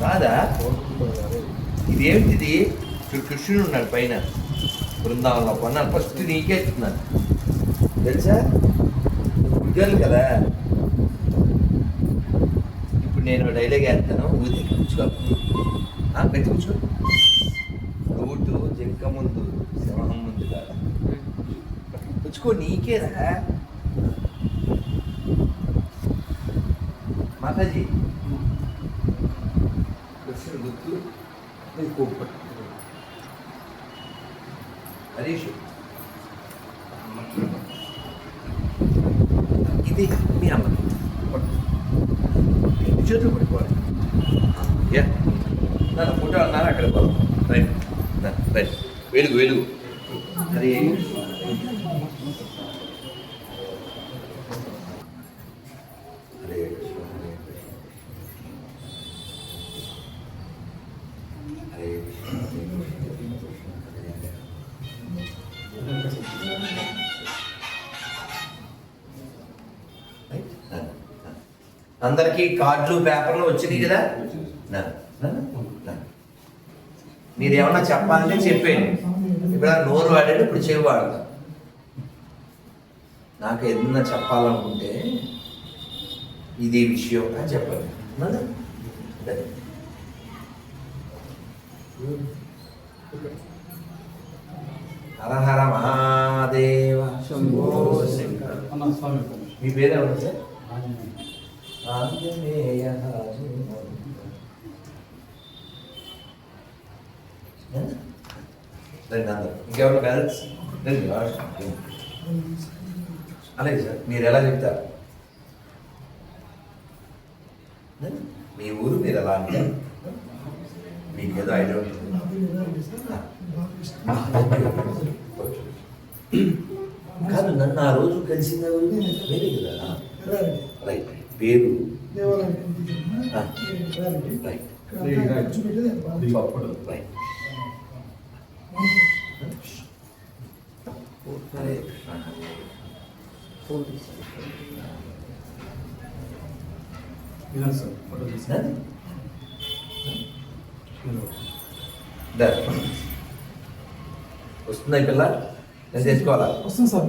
కాదా? ఇదేమిటిది ఇక్కడ కృష్ణుడు ఉన్నాడు పైన. బృందావనంలో కొన్నాను. ఫస్ట్ నీకే ఇస్తున్నాను తెలుసా? ఉద్యోగం కదా. ఇప్పుడు నేను డైలాగ్ వేస్తాను. ఊది కూర్చో. పెట్టి కూర్చో. రోడ్డు జింక ముందు సింహం ముందు కాదా. పుచ్చుకో నీకేరా మాతాజీ గుర్తులు గుర్తు ఇది హరీష్ ఇది మీ అమ్మ. పట్టు. రెండు చేతులు పట్టుకోవాలి. యా. నన్ను ఫోటో అన్నారు అక్కడ రైట్. రైట్. వెలుగు వెలుగు. అది అందరికీ కార్డులు పేపర్లు వచ్చినాయి కదా. మీరు ఏమన్నా చెప్పాలంటే చెప్పేయండి. ఇప్పుడు నోరు వాడాడు ఇప్పుడు చెవి వాడతా. నాకు ఏదన్నా చెప్పాలనుకుంటే ఇది విషయం అని చెప్పాలి. హర హర మహాదేవ శంభో శంకర. మీ పేరు ఎవరు సార్ ఆంజనేయ. రండి అందరు. బ్యాలెన్స్ రండి. అలాగే సార్ మీరు ఎలా చెప్తారు. మీ ఊరు మీరు ఎలా అంటారు మీకు ఏదో ఐడియా కాదు నన్ను ఆ రోజు కలిసింది ఎవరు వేరే కదా. రైట్ పేరు. వస్తుందా పిల్ల? నేను తెచ్చుకోవాలా? వస్తుంది సార్.